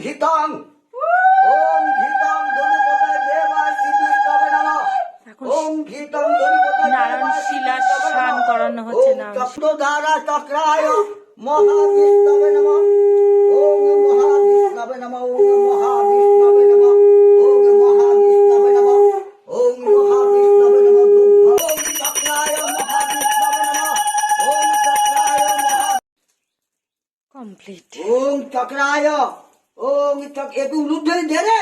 ঘিতং ওম ঘিতং ধনুপতায় দেবা শ্রীবিষ্ণবে নমঃ। এখন ওম ঘিতং ধনুপতায় নারায়ণ শিলা স্নান করানো হচ্ছে না চক্রধারা চক্রায় মহাবিষ্ণবে নমঃ। ওম মহাবিষ্ণবে নমঃ। ওম মহাবিষ্ণবে নমঃ। ওম মহাবিষ্ণবে নমঃ। ওম মহাবিষ্ণবে নমঃ। ওম চক্রায় মহাবিষ্ণবে নমঃ। ওম চক্রায় মহা কমপ্লিট। ওম চক্রায় ধরে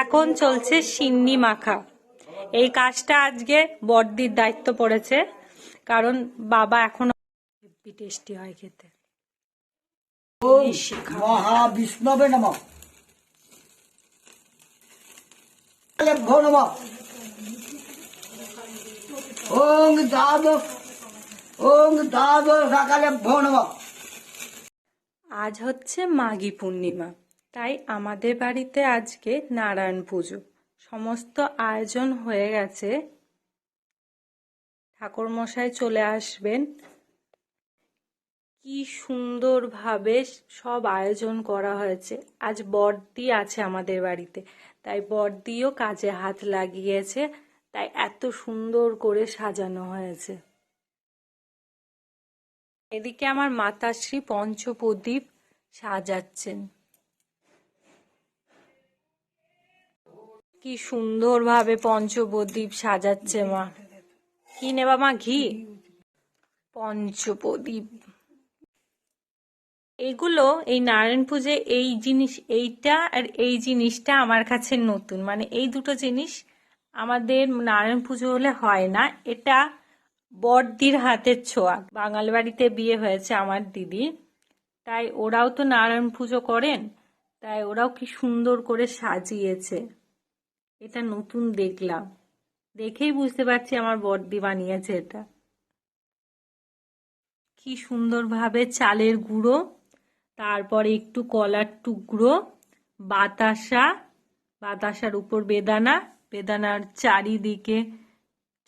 এখন চলছে সিন্নি মাখা। এই কাজটা আজকে বড়দির দায়িত্ব পড়েছে কারণ বাবা এখনও টেস্টি হয় খেতে। মহাবিষ্ণবে নম। আজ হচ্ছে মাঘী পূর্ণিমা, তাই আমাদের বাড়িতে আজকে নারায়ণ পুজো। সমস্ত আয়োজন হয়ে গেছে। ঠাকুর মশাই চলে আসবেন। কি সুন্দরভাবে সব আয়োজন করা হয়েছে। আজ বড়দি আছে আমাদের বাড়িতে। তাই বড়দিও কাজে হাত লাগিয়েছে, তাই এত সুন্দর করে সাজানো হয়েছে। এদিকে আমার মাতাশ্রী পঞ্চপ্রদীপ সাজাচ্ছেন। কি সুন্দরভাবে পঞ্চপ্রদীপ সাজাচ্ছে মা। কি নেবা মা ঘি? পঞ্চপ্রদীপ। এগুলো, এই নারায়ণ পুজো এই জিনিস, এইটা আর এই জিনিসটা আমার কাছে নতুন। মানে এই দুটো জিনিস আমাদের নারায়ণ পুজো হলে হয় না। এটা বড়দির হাতের ছোঁয়া। বাঙাল বাড়িতে বিয়ে হয়েছে আমার দিদি। তাই ওরাও তো নারায়ণ পুজো করেন। তাই ওরাও কি সুন্দর করে সাজিয়েছে। এটা নতুন দেখলাম। দেখেই বুঝতে পারছি আমার বড়দি বানিয়েছে এটা। কি সুন্দরভাবে চালের গুঁড়ো তারপরে একটু কলার টুকরো, বাতাসা, বাতাসার উপর বেদানা, বেদানার চারিদিকে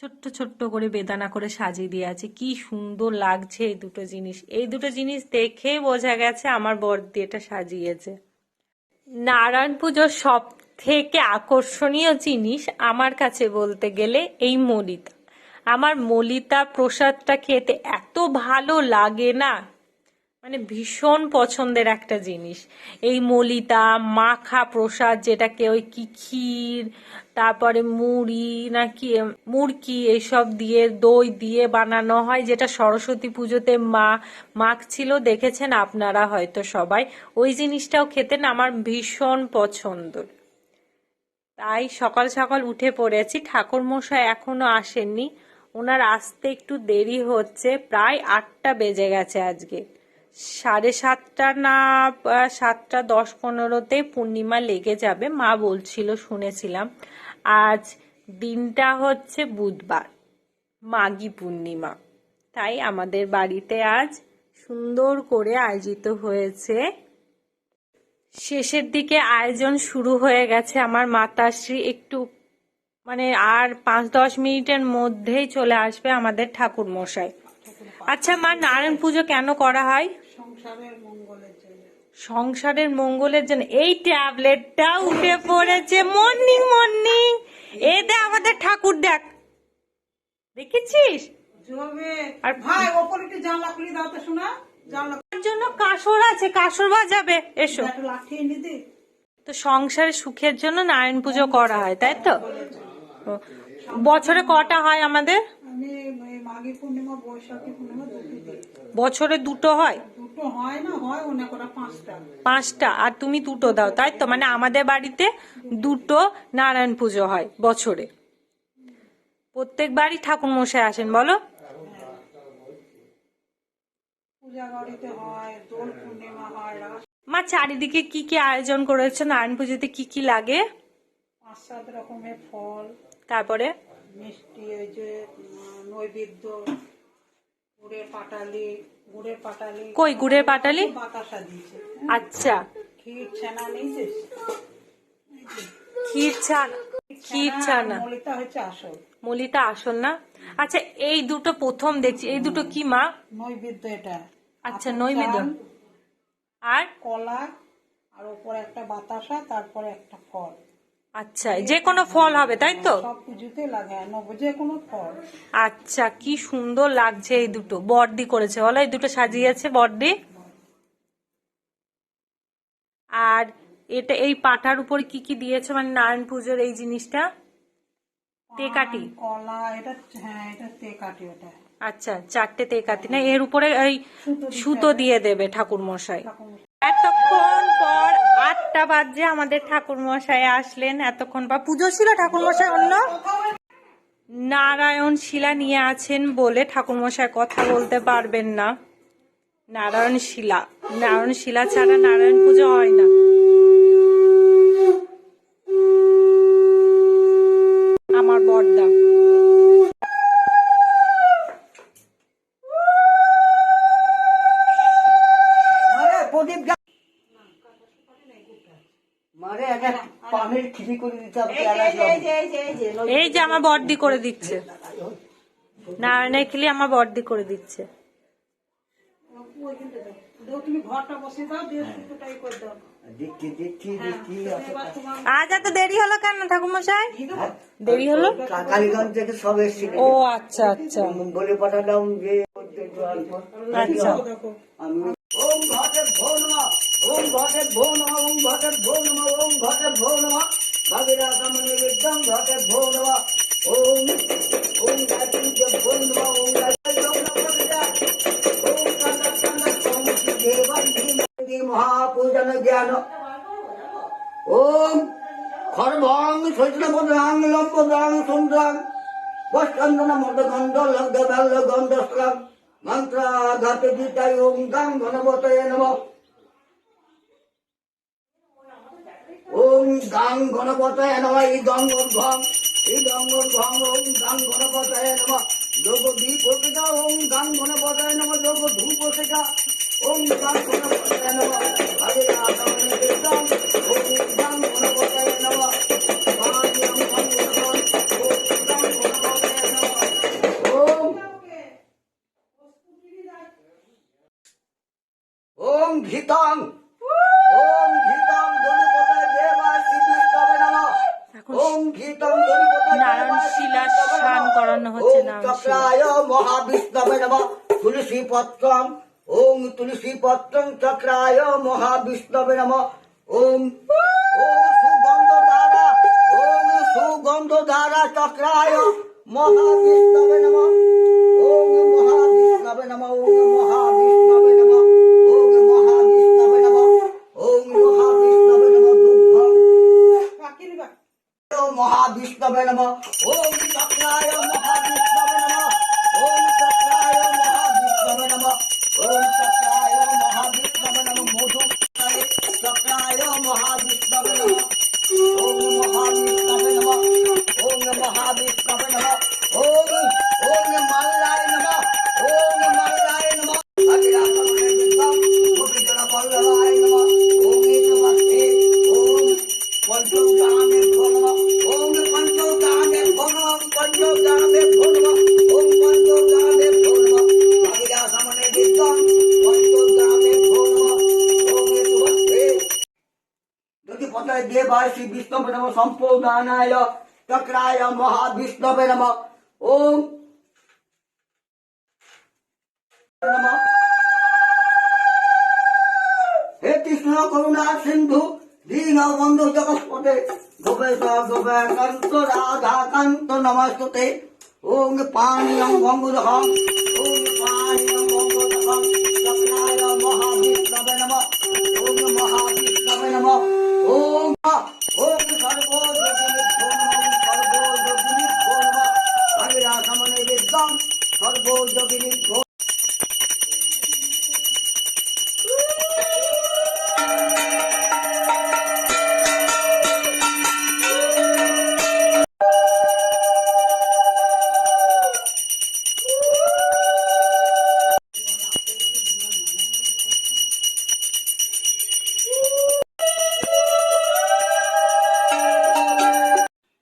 ছোট্ট ছোট্ট করে বেদানা করে সাজিয়ে দিয়ে আছে। কি সুন্দর লাগছে এই দুটো জিনিস। এই দুটো জিনিস দেখে বোঝা গেছে আমার বড়দি এটা সাজিয়েছে। নারায়ণ পুজোর সব থেকে আকর্ষণীয় জিনিস আমার কাছে বলতে গেলে এই মলিতা। আমার মলিতা প্রসাদটা খেতে এত ভালো লাগে না। মানে ভীষণ পছন্দের একটা জিনিস। এই মলিতা, মাখা প্রসাদ যেটাকে ওই কি ক্ষীর তারপরে মুড়ি নাকি, মুড়কি এইসব দিয়ে, দই দিয়ে বানানো হয়, যেটা সরস্বতী পুজোতে মা মাখছিল দেখেছেন আপনারা হয়তো সবাই। ওই জিনিসটাও খেতে না আমার ভীষণ পছন্দ। তাই সকাল সকাল উঠে পড়েছি ঠাকুর মশাই এখনও আসেননি। ওনার আসতে একটু দেরি হচ্ছে, প্রায় আটটা বেজে গেছে আজকে। সাড়ে সাতটা না সাতটা দশ পনেরোতে পূর্ণিমা লেগে যাবে, মা বলছিল শুনেছিলাম। আজ দিনটা হচ্ছে বুধবার মাঘী পূর্ণিমা। তাই আমাদের বাড়িতে আজ সুন্দর করে আয়োজিত হয়েছে। শেষের দিকে আয়োজন শুরু হয়ে গেছে আমার মাতাশ্রী, একটু মানে আর পাঁচ দশ মিনিটের মধ্যেই চলে আসবে আমাদের ঠাকুর মশাই আচ্ছা মা নারায়ণ পুজো কেন করা হয়? সংসারের মঙ্গলের জন্য। এই ট্যাবলেটটা উঠে পড়েছে। Morning morning. এ দেখ আমাদের ঠাকুর দেখ। দেখেছিস? আর ভাই ওপরে একটু জানলা খুলে দাও তো শোনা। জানলা জন্য কাসর আছে কাসর বাজাবে। এসো। লাঠি এনে দে। তো সংসারের সুখের জন্য নারায়ণ পুজো করা হয় তাই তো? বছরে কটা হয় আমাদের? আমি মাঘী পূর্ণিমা বৈশাখী পূর্ণিমা দুটো বছরে দুটো হয়? দুটো হয় না হয় পাঁচটা। পাঁচটা আর তুমি দুটো দাও তাই তো? মানে আমাদের বাড়িতে দুটো নারায়ণ পুজো হয় বছরে। প্রত্যেক বাড়ি ঠাকুর মশাই আসেন বলো। মা চারিদিকে কি কি আয়োজন করেছে? নারায়ণ পুজোতে কি কি লাগে? পাঁচ সাত রকমের ফল। তারপরে? মিষ্টি ওই যে নৈবেদ্য গুড়ের পাটালি গুড়ের পাটালি কই গুড়ের পাটালি? বাতাসা দিয়েছে। আচ্ছা। ক্ষীর ছানা নিয়েছিস ক্ষীর ছানা ক্ষীর ছানা মলিটা হচ্ছে আসল। মলিটা আসল না? আচ্ছা এই দুটো প্রথম দেখছি। এই দুটো কি মা? নৈবেদ্য এটা। আচ্ছা নৈবেদ্য। আর? কলা আর উপরে একটা বাতাসা তারপরে একটা ফল। আচ্ছা যে কোনো ফল হবে তাই তো? সব পুজোতে লাগে আর নব যে কোনো ফল। আচ্ছা কি সুন্দর লাগছে এই দুটো। বর্দি করেছে বলো এই দুটো সাজিয়েছে বর্দি? আর এটা এই পাটার উপর কি কি দিয়েছে মানে নারায়ণ পুজোর এই জিনিসটা? তেকাটি। কলা এটা হ্যাঁ এটা তেকাটি ওটা। আচ্ছা চারটে তেকাটি না এর উপরে এই সুতো দিয়ে দেবে ঠাকুর মশাই এতক্ষণ আটটা বাজে আমাদের ঠাকুর মশাই আসলেন এতক্ষণ, বা পুজো ছিল ঠাকুর মশাই অন্য? নারায়ণ শিলা নিয়ে আছেন বলে ঠাকুর মশাই কথা বলতে পারবেন না। নারায়ণ শিলা নারায়ণ শিলা ছাড়া নারায়ণ পুজো হয় না। আমার বর্দা। করে দিতে হবে এই যে আমার বর্দি করে দিচ্ছে। নারায়ণের খিলি আমার বর্দি করে দিচ্ছে। আজ এত দেরি হলো কেন ঠাকুর মশাই দেরি হলো? কালীগঞ্জ থেকে সব এসছি ও আচ্ছা আচ্ছা। বলে পাঠালাম যে আচ্ছা। ওম ঘটে ভো নমঃ ওম ঘটে ভো নমঃ ওম ঘটে ভো নমঃ ওম ঘটে ভো নমঃ। ঘটে গায়ত্রী ওম নমঃ ওম কান্দ কান্দ ওম দেবং ধীমহি মহাপূজন জ্ঞান। ওম খর্বং শৈতনপদাং লম্পদাং সুন্দরাং লগ্ধ বেল্ল গন্ধস্রাং। মন্ত্রাঘাত গীতায় ওম গাং ঘনবতয়ে নম। ওম গাং গণপতায় নমা। ই গঙ্গর ঘং ই গঙ্গর ঘং, ওম গাং গণপতায় নমা। যোগ দীপোষিকা ওম গাং গণপতায় নমা। যোগ ধূপোষিকা ওম গাং গণপতায় নমা। হরে রাধবনে ওম গাং গণপতায় নম। পত্রম ওং তুলসী পত্রম চক্রায় মহাবিষ্ণবে নম। ওং সুগন্ধ দ্বারা ওম সুগন্ধ দ্বারা চক্রায় মহাবিষ্ণবে নম। ওং মহাবিষ্ণবে নম, ওম বিষ্ণবে নম সম্পদানায় চক্রায় মহাবিষ্ণবে নম ওম হে কৃষ্ণ করুণা সিন্ধু দীন বন্ধু জগৎপতে রাধা কান্ত নমস্তে ওং পানীয়ং গঙ্গুদহং ওং যোগিনী ঘোষ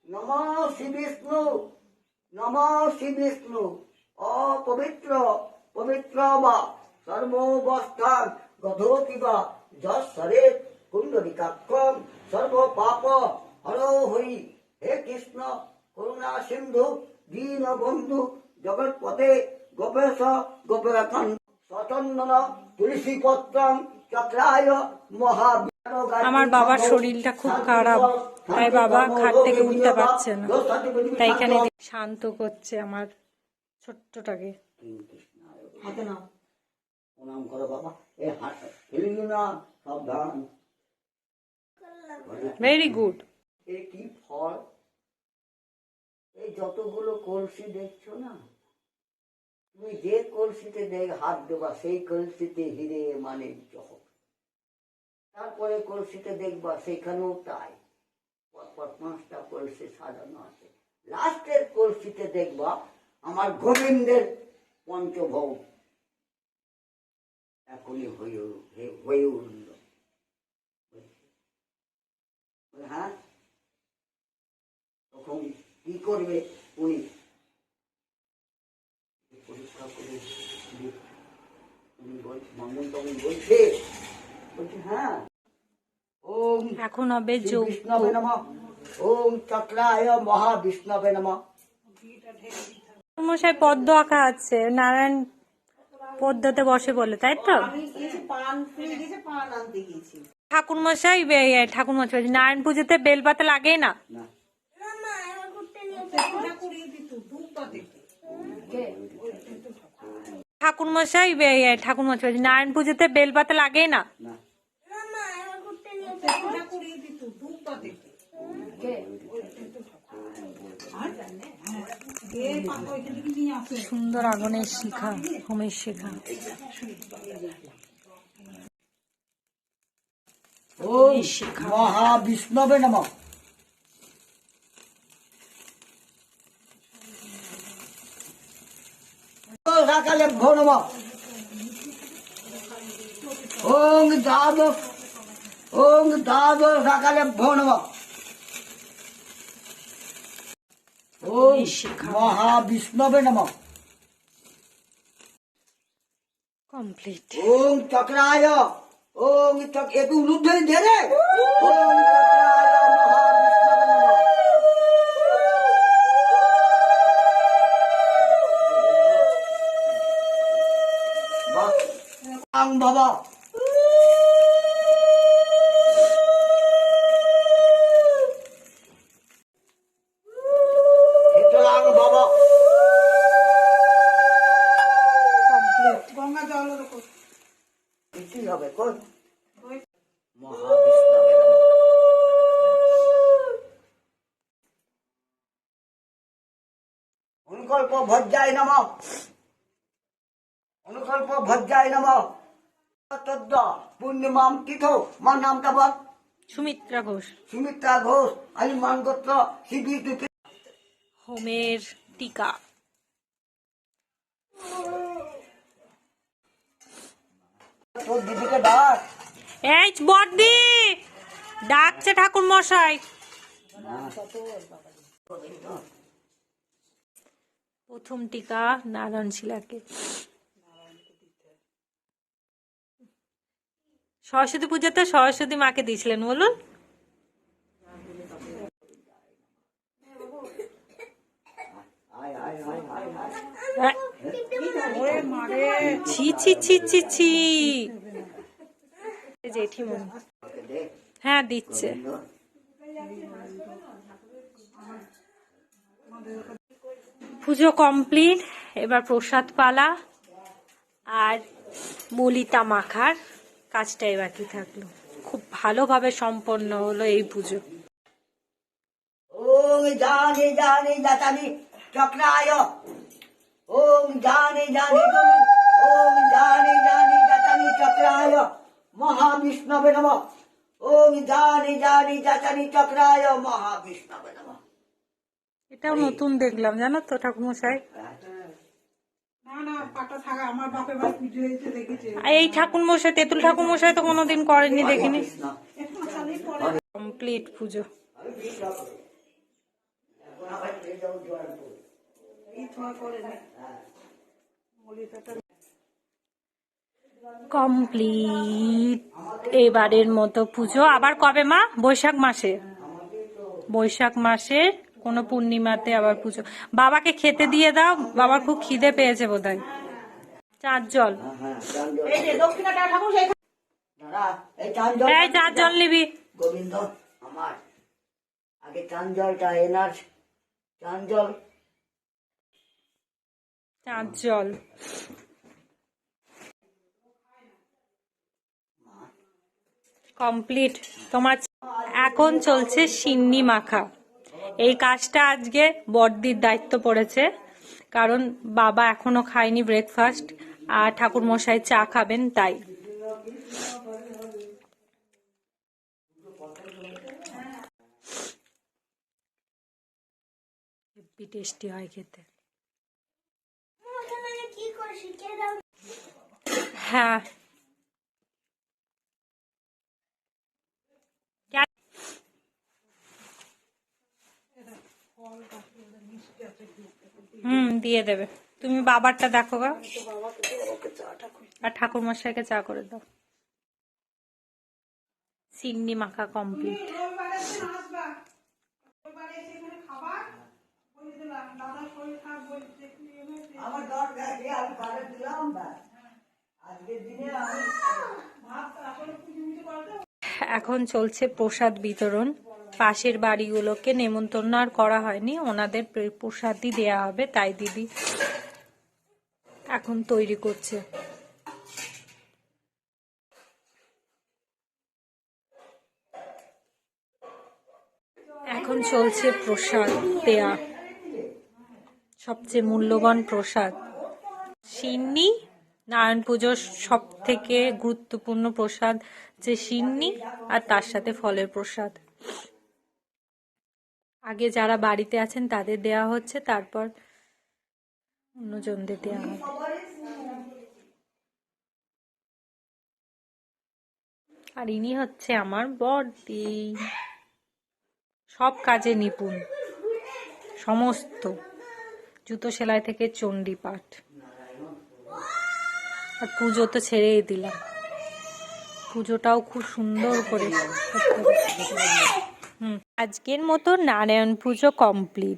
নম শ্রী বিষ্ণু নম শ্রী বিষ্ণু। কুণ্ডলিকাক্ষম সর্ব পাপ হর হরি হে কৃষ্ণ করুণা সিন্ধু দীন বন্ধু জগৎপতে গোপেশ গোপেরকান্ত সচন্দন তুলসী পত্রম চক্রায় মহা আমার বাবার শরীরটা খুব খারাপ। তাই বাবা খাট থেকে উঠতে পারছে না। তাই এখানে শান্ত করছে আমার ছোট্টটাকে। প্রণাম করো বাবা। ফেলিও না সাবধান। ভেরি গুড এ কি ফল? এই যতগুলো কলসি দেখছ না তুমি যে কলসিতে দেখ হাত দেবা সেই কলসিতে হিরে মানে হবে তারপরে কলসিতে দেখবা সেখানেও তাই। পরপর পাঁচটা কলসি সাজানো আছে। লাস্টের কলসিতে দেখবা আমার গোবিন্দের পঞ্চভৌ এখনই হয়ে হয়ে উঠল। হ্যাঁ? তখন কি করবে উনি? পরীক্ষা করে উনি বল- মঙ্গল তখন বলছে বলছে হ্যাঁ। ওম এখন হবে যোগ বিষ্ণবে নম। ওম চক্রায় মহাবিষ্ণবে নম। মশাই পদ্ম আঁকা আছে নারায়ণ পদ্মতে বসে বলে তাই তো? ঠাকুর মশাই ঠাকুর মশাই নারায়ণ পুজোতে বেলপাতা লাগে না? ঠাকুর মশাই ঠাকুর মশাই নারায়ণ পুজোতে বেলপাতা লাগে না? আর সুন্দর আগুনের শিখা হোমের শিখা। ওম মহাবিষ্ণবে নম। সকালে ভো নম। ওং দ্বাদশ ওং দ্বাদশ সকালে ভো নম। ওং মহাবিষ্ণবে নম। কমপ্লিট। ওং চক্রায় ওং চক একটু উলুধ্বনি দিয়ে রে ওং চক্রায় মহাবিষ্ণবে নমঃ। বাহ। আং বাবা ভজ্জায় নম। অনুকল্প ভজ্জায় নম। তদ্দ পূর্ণিমাম তীর্থ মার নামটা বল সুমিত্রা ঘোষ। সুমিত্রা ঘোষ। আলি মান গোত্র শিবি হোমের টিকা। তোর দিদিকে ডাক। এই বর্দি! ডাকছে ঠাকুর মশাই প্রথম টিকা নারায়ণ শিলাকে। সরস্বতী পুজোতে সরস্বতী মাকে দিয়েছিলেন, বলুন। হ্যাঁ। ছি ছি ছি হ্যাঁ দিচ্ছে। কমপ্লিট, এবার প্রসাদ পালা আর মলিতা মাখার কাজটাই বাকি থাকল? খুব ভালোভাবে সম্পন্ন হলো এই পুজো। ওং জানি জানি মহাবিষ্ণবে নম। ওং জানি জানি জাতানি চক্রায়, মহাবিষ্ণবে নম। এটাও নতুন দেখলাম জানো তো ঠাকুরমশাই? না না পাটা থাকা আমার বাপের বাড়ি পুজো হয়েছে দেখেছে। আর এই ঠাকুরমশাই তেঁতুল ঠাকুরমশাই তো কোনোদিন করেনি দেখিনি। কমপ্লিট পুজো। কমপ্লিট এবারের মতো পুজো। আবার কবে মা? বৈশাখ মাসে। বৈশাখ মাসের কোনো পূর্ণিমাতে আবার পুজো। বাবাকে খেতে দিয়ে দাও বাবার খুব খিদে পেয়েছে জল হ্যাঁ জল। এই চান জল চাঁদ জল নিবি। গোবিন্দ আমার। আগে চান জলটা এনার চান জল। চাঁদ জল। কমপ্লিট। তোমার এখন চলছে সিন্নি মাখা। এই কাজটা আজকে বড়দির দায়িত্ব পড়েছে কারণ বাবা এখনও খায়নি ব্রেকফাস্ট আর ঠাকুর মশাই চা খাবেন তাই। টেস্টি হয় খেতে। হ্যাঁ দিয়ে দেবে। তুমি বাবারটা দেখো গা। আর ঠাকুর মশাইকে চা করে দাও। সিন্নি মাখা কমপ্লিট এখন চলছে প্রসাদ বিতরণ। পাশের বাড়িগুলোকে নেমন্তন্ন আর করা হয়নি। ওনাদের প্রসাদই দেয়া হবে, তাই দিদি এখন তৈরি করছে। এখন চলছে প্রসাদ দেয়া। সবচেয়ে মূল্যবান প্রসাদ। সিন্নি, নারায়ণ পুজোর সব থেকে গুরুত্বপূর্ণ প্রসাদ যে সিন্নি আর তার সাথে ফলের প্রসাদ। আগে যারা বাড়িতে আছেন তাদের দেয়া হচ্ছে, তারপর অন্যজনদের দেওয়া হবে আর ইনি হচ্ছে আমার বড়দি। সব কাজে নিপুণ। সমস্ত। জুতো সেলাই থেকে চণ্ডী পাঠ আর পুজো তো ছেড়েই দিলাম। পুজোটাও খুব সুন্দর করে আজকের মতো নারায়ণ পুজো কমপ্লিট।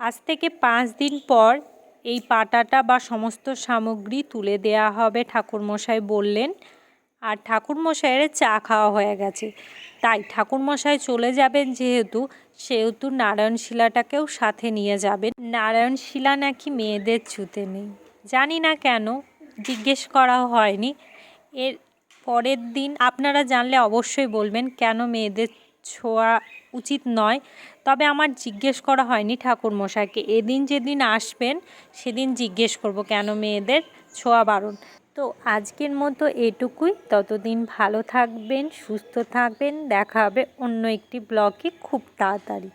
আজ থেকে পাঁচ দিন পর এই পাটাটা বা সমস্ত সামগ্রী তুলে দেয়া হবে, ঠাকুরমশাই বললেন। আর ঠাকুরমশাইয়ের চা খাওয়া হয়ে গেছে। তাই ঠাকুরমশাই চলে যাবেন যেহেতু, সেহেতু নারায়ণ শিলাটাকেও সাথে নিয়ে যাবেন। নারায়ণ শিলা নাকি মেয়েদের ছুতে নেই। জানি না কেন, জিজ্ঞেস করা হয়নি। এর পরের দিন আপনারা জানলে অবশ্যই বলবেন, কেন মেয়েদের ছোঁয়া উচিত নয়। তবে আমার জিজ্ঞেস করা হয়নি ঠাকুর মশাইকে এদিন যেদিন আসবেন, সেদিন জিজ্ঞেস করব কেন মেয়েদের ছোঁয়া বারণ। তো আজকের মতো এটুকুই। ততদিন ভালো থাকবেন, সুস্থ থাকবেন। দেখা হবে অন্য একটি ব্লগে খুব তাড়াতাড়ি।